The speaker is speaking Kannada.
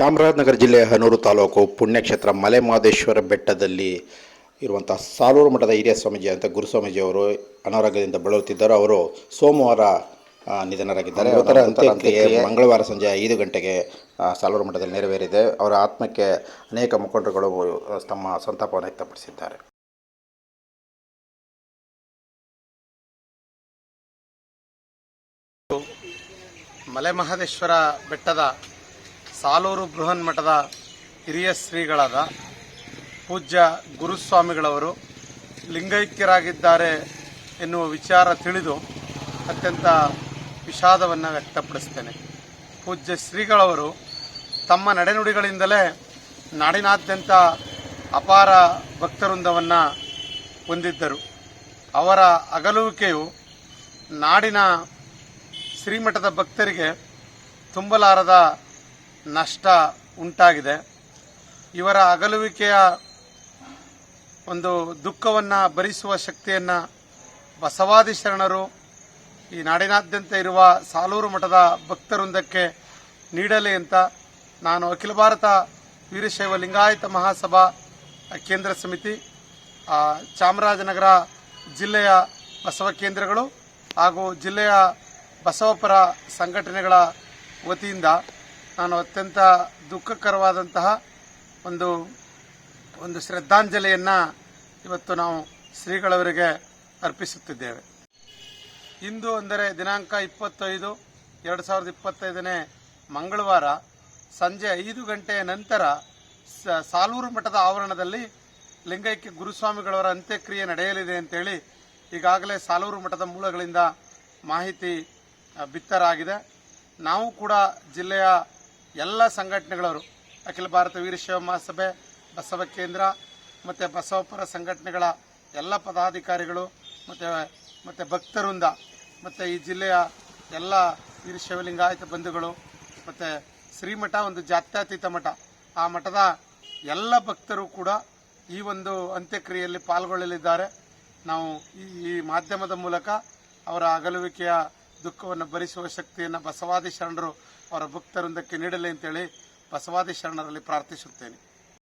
ಚಾಮರಾಜನಗರ ಜಿಲ್ಲೆಯ ಹನೂರು ತಾಲೂಕು ಪುಣ್ಯಕ್ಷೇತ್ರ ಮಲೆಮಹದೇಶ್ವರ ಬೆಟ್ಟದಲ್ಲಿ ಇರುವಂಥ ಸಾಲೂರು ಮಠದ ಹಿರಿಯ ಸ್ವಾಮೀಜಿ ಅಂತ ಗುರುಸ್ವಾಮೀಜಿಯವರು ಅನಾರೋಗ್ಯದಿಂದ ಬಳಲುತ್ತಿದ್ದರು. ಅವರು ಸೋಮವಾರ ನಿಧನರಾಗಿದ್ದಾರೆ. ಅವರ ಅಂತ್ಯಕ್ರಿಯೆ ಮಂಗಳವಾರ ಸಂಜೆ ಐದು ಗಂಟೆಗೆ ಸಾಲೂರು ಮಠದಲ್ಲಿ ನೆರವೇರಿದೆ. ಅವರ ಆತ್ಮಕ್ಕೆ ಅನೇಕ ಮುಖಂಡರುಗಳು ತಮ್ಮ ಸಂತಾಪವನ್ನು ವ್ಯಕ್ತಪಡಿಸಿದ್ದಾರೆ. ಮಲೆ ಮಹದೇಶ್ವರ ಬೆಟ್ಟದ ಸಾಲೂರು ಬೃಹನ್ ಮಠದ ಹಿರಿಯ ಶ್ರೀಗಳಾದ ಪೂಜ್ಯ ಗುರುಸ್ವಾಮಿಗಳವರು ಲಿಂಗೈಕ್ಯರಾಗಿದ್ದಾರೆ ಎನ್ನುವ ವಿಚಾರ ತಿಳಿದು ಅತ್ಯಂತ ವಿಷಾದವನ್ನು ವ್ಯಕ್ತಪಡಿಸ್ತೇನೆ. ಪೂಜ್ಯ ಶ್ರೀಗಳವರು ತಮ್ಮ ನಡೆನುಡಿಗಳಿಂದಲೇ ನಾಡಿನಾದ್ಯಂತ ಅಪಾರ ಭಕ್ತವೃಂದವನ್ನು ಹೊಂದಿದ್ದರು. ಅವರ ಅಗಲುವಿಕೆಯು ನಾಡಿನ ಶ್ರೀಮಠದ ಭಕ್ತರಿಗೆ ತುಂಬಲಾರದ ನಷ್ಟ ಉಂಟಾಗಿದೆ. ಇವರ ಅಗಲುವಿಕೆಯ ಒಂದು ದುಃಖವನ್ನು ಭರಿಸುವ ಶಕ್ತಿಯನ್ನು ಬಸವಾದಿ ಶರಣರು ಈ ನಾಡಿನಾದ್ಯಂತ ಇರುವ ಸಾಲೂರು ಮಠದ ಭಕ್ತವೃಂದಕ್ಕೆ ನೀಡಲಿ ಅಂತ ನಾನು ಅಖಿಲ ಭಾರತ ವೀರಶೈವ ಲಿಂಗಾಯತ ಮಹಾಸಭಾ ಕೇಂದ್ರ ಸಮಿತಿ ಚಾಮರಾಜನಗರ ಜಿಲ್ಲೆಯ ಬಸವ ಕೇಂದ್ರಗಳು ಹಾಗೂ ಜಿಲ್ಲೆಯ ಬಸವಪರ ಸಂಘಟನೆಗಳ ವತಿಯಿಂದ ನಾನು ಅತ್ಯಂತ ದುಃಖಕರವಾದಂತಹ ಒಂದು ಒಂದು ಶ್ರದ್ಧಾಂಜಲಿಯನ್ನು ಇವತ್ತು ನಾವು ಶ್ರೀಗಳವರಿಗೆ ಅರ್ಪಿಸುತ್ತಿದ್ದೇವೆ. ಇಂದು ಅಂದರೆ ದಿನಾಂಕ ಇಪ್ಪತ್ತೈದು, ಎರಡು ಸಾವಿರದ ಇಪ್ಪತ್ತೈದನೇ ಮಂಗಳವಾರ ಸಂಜೆ ಐದು ಗಂಟೆಯ ನಂತರ ಸಾಲೂರು ಮಠದ ಆವರಣದಲ್ಲಿ ಲಿಂಗೈಕ್ಯ ಗುರುಸ್ವಾಮಿಗಳವರ ಅಂತ್ಯಕ್ರಿಯೆ ನಡೆಯಲಿದೆ ಅಂತೇಳಿ ಈಗಾಗಲೇ ಸಾಲೂರು ಮಠದ ಮೂಲಗಳಿಂದ ಮಾಹಿತಿ ಬಿತ್ತರಾಗಿದೆ. ನಾವು ಕೂಡ ಜಿಲ್ಲೆಯ ಎಲ್ಲ ಸಂಘಟನೆಗಳವರು, ಅಖಿಲ ಭಾರತ ವೀರಶೈವ ಮಹಾಸಭೆ, ಬಸವ ಕೇಂದ್ರ, ಮತ್ತು ಬಸವಪುರ ಸಂಘಟನೆಗಳ ಎಲ್ಲ ಪದಾಧಿಕಾರಿಗಳು, ಮತ್ತು ಮತ್ತು ಭಕ್ತರಿಂದ ಮತ್ತು ಈ ಜಿಲ್ಲೆಯ ಎಲ್ಲ ವೀರಶೈವ ಲಿಂಗಾಯತ ಬಂಧುಗಳು, ಮತ್ತು ಶ್ರೀಮಠ, ಒಂದು ಜಾತ್ಯತೀತ ಮಠ. ಆ ಮಠದ ಎಲ್ಲ ಭಕ್ತರು ಕೂಡ ಈ ಒಂದು ಅಂತ್ಯಕ್ರಿಯೆಯಲ್ಲಿ ಪಾಲ್ಗೊಳ್ಳಲಿದ್ದಾರೆ. ನಾವು ಈ ಈ ಮಾಧ್ಯಮದ ಮೂಲಕ ಅವರ ಅಗಲುವಿಕೆಯ ದುಃಖವನ್ನು ಭರಿಸುವ ಶಕ್ತಿಯನ್ನು ಬಸವಾದಿ ಶರಣರು ಅವರ ಭಕ್ತವೃಂದಕ್ಕೆ ನೀಡಲಿ ಅಂತೇಳಿ ಬಸವಾದಿ ಶರಣರಲ್ಲಿ ಪ್ರಾರ್ಥಿಸುತ್ತೇನೆ.